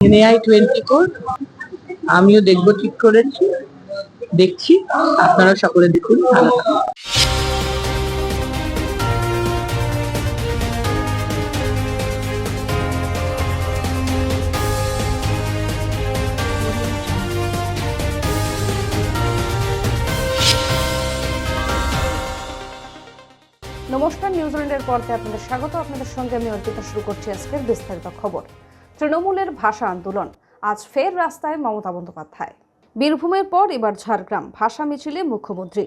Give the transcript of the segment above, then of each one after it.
NAI twenty four আমিও দেখব ঠিক করেছি, দেখছি, আপনারা সকলে দেখুন, ভালো নমস্কার নিউজিল্যান্ডের পর্দায় আপনাদের স্বাগত। আপনাদের সঙ্গে আমি অর্পিতা শুরু করছি আজকের বিস্তারিত খবর। তৃণমূলের ভাষা আন্দোলন। আজ ফের রাস্তায় মমতা বন্দ্যোপাধ্যায়। বীরভূমের পর এবার ঝাড়গ্রাম, ভাষা মিছিলে মুখ্যমন্ত্রী।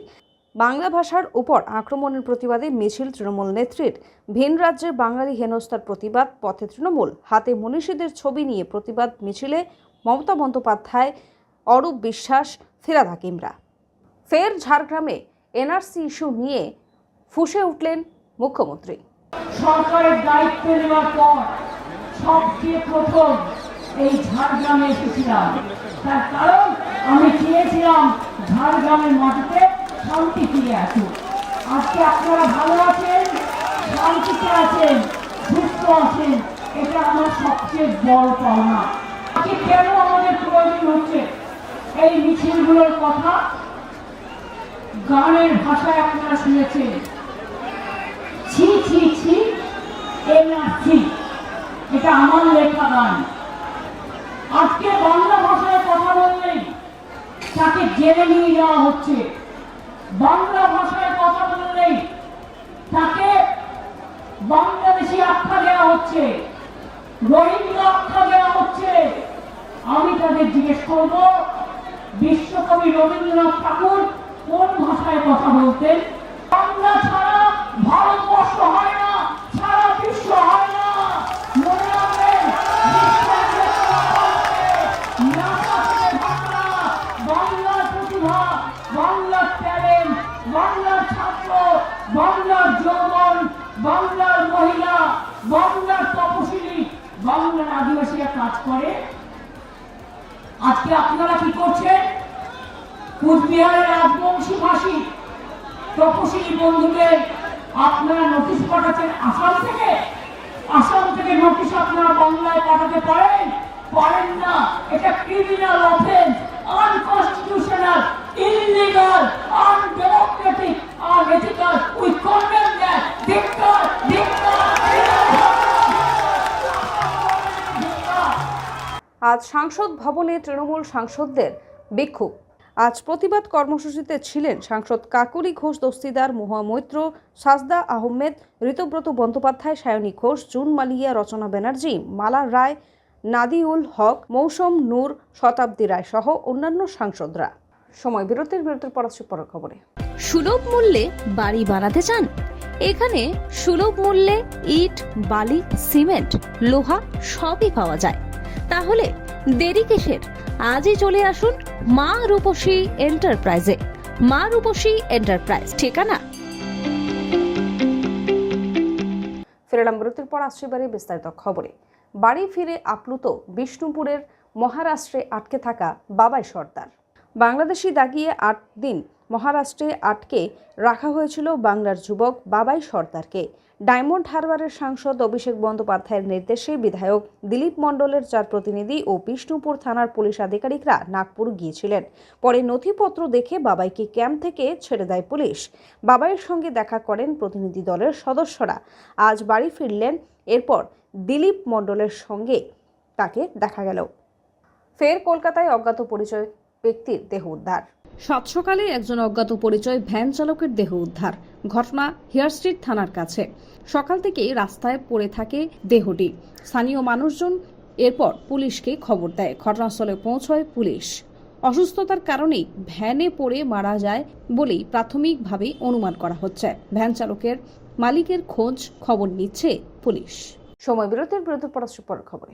বাংলা ভাষার উপর আক্রমণের প্রতিবাদে মিছিল তৃণমূল নেত্রীর। ভিন রাজ্যের বাঙালি হেনস্থার প্রতিবাদ, পথে তৃণমূল, হাতে মনীষীদের ছবি নিয়ে প্রতিবাদ মিছিলে মমতা বন্দ্যোপাধ্যায়, অরূপ বিশ্বাস, ফিরাদ হাকিমরা। ফের ঝাড়গ্রামে এনআরসি ইস্যু নিয়ে ফুঁসে উঠলেন মুখ্যমন্ত্রী। সরকারের দায়িত্ব নেওয়ার পর সবচেয়ে প্রথম এই ঝাড়গ্রামে এসেছিলাম। তার কারণ, আমি চেয়েছিলাম ঝাড়গ্রামের মাটিতে শান্তি ফিরে আসুক। আজকে আপনারা ভালো আছেন, শান্তিতে আছেন, সুস্থ আছেন, এটা আমার সবচেয়ে বড় পাওনা। আজকে কেন আমাদের প্রয়োজন হচ্ছে এই মিছিলগুলোর কথা? গানের ভাষায় আপনারা শুনেছেন। ছি ছি ছি, এনআরসি। এটা আমার লেখা গান। আজকে বাংলা ভাষায় কথা বললেই তাকে জেলে নিয়ে যাওয়া হচ্ছে। বাংলা ভাষায় কথা বললেই তাকে বাংলাদেশি আখ্যা দেওয়া হচ্ছে। রোহিঙ্গা আখ্যা দেওয়া হচ্ছে। আমি তাদের জিজ্ঞেস করব, বিশ্বকবি রবীন্দ্রনাথ ঠাকুর কোন ভাষায় কথা বলতেন? বাংলা ছাড়া ভারতবর্ষ হয় করে। আজকে আপনারা কি করছেন? কুচবিহারের রাজবংশী ভাষী তপশিলি বন্ধুদের আপনারা নোটিশ পাঠাচ্ছেন আসাম থেকে? আসাম থেকে নোটিশ আপনারা বাংলায় পাঠাতে পারেন? পারেন না। এটা criminal offence unconstitutional illegal undemocratic unethical we আজ সাংসদ ভবনে তৃণমূল সাংসদদের বিক্ষোভ। আজ প্রতিবাদ কর্মসূচিতে ছিলেন সাংসদ কাকুরি ঘোষ, দস্তিদার মহুয়া মৈত্র, সাজদা আহমেদ, ঋতব্রত বন্দ্যোপাধ্যায়, সায়নী ঘোষ, জুন মালিয়া, রচনা ব্যানার্জি, মালা রায়, নাদিউল হক, মৌসুম নূর, শতাব্দী রায় সহ অন্যান্য সাংসদরা। সময় বিরতির বিরতির পর আসছে পরের খবরে। সুলভ মূল্যে বাড়ি বানাতে চান? এখানে সুলভ মূল্যে ইট, বালি, সিমেন্ট, লোহা সবই পাওয়া যায়। তাহলে দেরি কিসের? আজই চলে আসুন মা রূপসী এন্টারপ্রাইজে। মা রূপসী এন্টারপ্রাইজ, ঠিকানা? ফেরালাম বিরতির পর আসছে বিস্তারিত খবরে। বাড়ি ফিরে আপ্লুত বিষ্ণুপুরের মহারাষ্ট্রে আটকে থাকা বাবাই সর্দার। বাংলাদেশি দাগিয়ে আট দিন মহারাষ্ট্রে আটকে রাখা হয়েছিল বাংলার যুবক বাবাই সর্দারকে। ডায়মন্ড হারবারের সাংসদ অভিষেক বন্দ্যোপাধ্যায়ের নির্দেশে বিধায়ক দিলীপ মণ্ডলের চার প্রতিনিধি ও বিষ্ণুপুর থানার পুলিশ আধিকারিকরা নাগপুর গিয়েছিলেন। পরে নথিপত্র দেখে বাবাইকে ক্যাম্প থেকে ছেড়ে দেয় পুলিশ। বাবাইয়ের সঙ্গে দেখা করেন প্রতিনিধি দলের সদস্যরা। আজ বাড়ি ফিরলেন, এরপর দিলীপ মণ্ডলের সঙ্গে তাকে দেখা গেল। ফের কলকাতায় অজ্ঞাত পরিচয়। ব্যক্তির দেহ উদ্ধার। সাত সকালে একজন অজ্ঞাত পরিচয় ভ্যান চালকের দেহ উদ্ধার। ঘটনা হেয়ার স্ট্রিট থানার কাছে। সকাল থেকেই রাস্তায় পড়ে থাকে দেহটি। স্থানীয় মানুষজন এরপর পুলিশকে খবর দেয়। ঘটনাস্থলে পৌঁছয় পুলিশ। অসুস্থতার কারণেই ভ্যানে পড়ে মারা যায় বলেই প্রাথমিকভাবে অনুমান করা হচ্ছে। ভ্যান চালকের মালিকের খোঁজ খবর নিচ্ছে পুলিশ। সময় বিরতির বিরতি পড়াশোনার পর খবরে।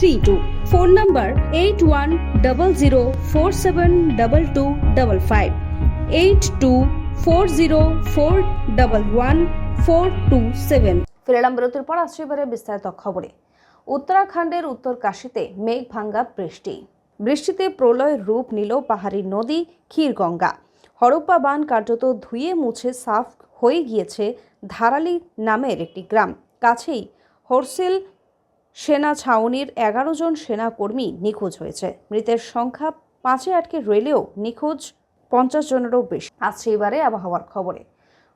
three two phone number eight one double zero four seven double two double five eight two four zero four double one four two seven ফিরে এলাম বিরতির পর আসছে এবারে বিস্তারিত খবরে উত্তরাখণ্ডের উত্তর কাশীতে মেঘ ভাঙ্গা বৃষ্টি বৃষ্টিতে প্রলয় রূপ নিল পাহাড়ি নদী ক্ষীরগঙ্গা হরপ্পা বান কার্যত ধুয়ে মুছে সাফ হয়ে গিয়েছে ধারালি নামের একটি গ্রাম কাছেই হরসিল সেনা ছাউনির এগারো জন সেনাকর্মী নিখোঁজ হয়েছে। মৃতের সংখ্যা পাঁচে আটকে রইলেও নিখোঁজ পঞ্চাশ জনেরও বেশি। আসছে এবারে আবহাওয়ার খবরে।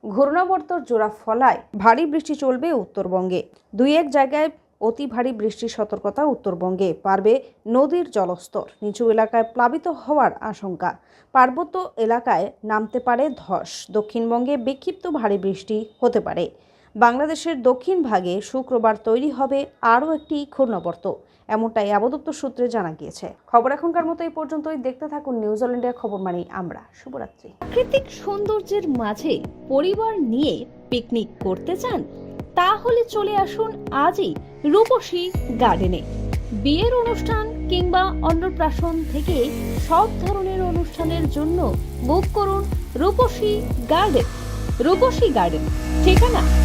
ঘূর্ণাবর্তর জোড়া ফলায় ভারী বৃষ্টি চলবে উত্তরবঙ্গে। দুই এক জায়গায় অতি ভারী বৃষ্টির সতর্কতা উত্তরবঙ্গে। পারবে নদীর জলস্তর। নিচু এলাকায় প্লাবিত হওয়ার আশঙ্কা। পার্বত্য এলাকায় নামতে পারে ধস। দক্ষিণবঙ্গে বিক্ষিপ্ত ভারী বৃষ্টি হতে পারে। বাংলাদেশের দক্ষিণ ভাগে শুক্রবার তৈরি হবে আরও একটি ঘূর্ণাবর্ত। এমনটাই আবদপ্তর সূত্রে জানা গিয়েছে। খবর এখনকার মতো এই পর্যন্তই। দেখতে থাকুন নিউজিল্যান্ড ইন্ডিয়া খবর মানেই আমরা। শুভরাত্রি। প্রাকৃতিক সৌন্দর্যের মাঝে পরিবার নিয়ে পিকনিক করতে চান? তাহলে চলে আসুন আজই রূপসী গার্ডেনে বিয়ের অনুষ্ঠান কিংবা অন্নপ্রাশন থেকে সব ধরনের অনুষ্ঠানের জন্য বুক করুন রূপসী গার্ডেন রূপসী গার্ডেন ঠিকানা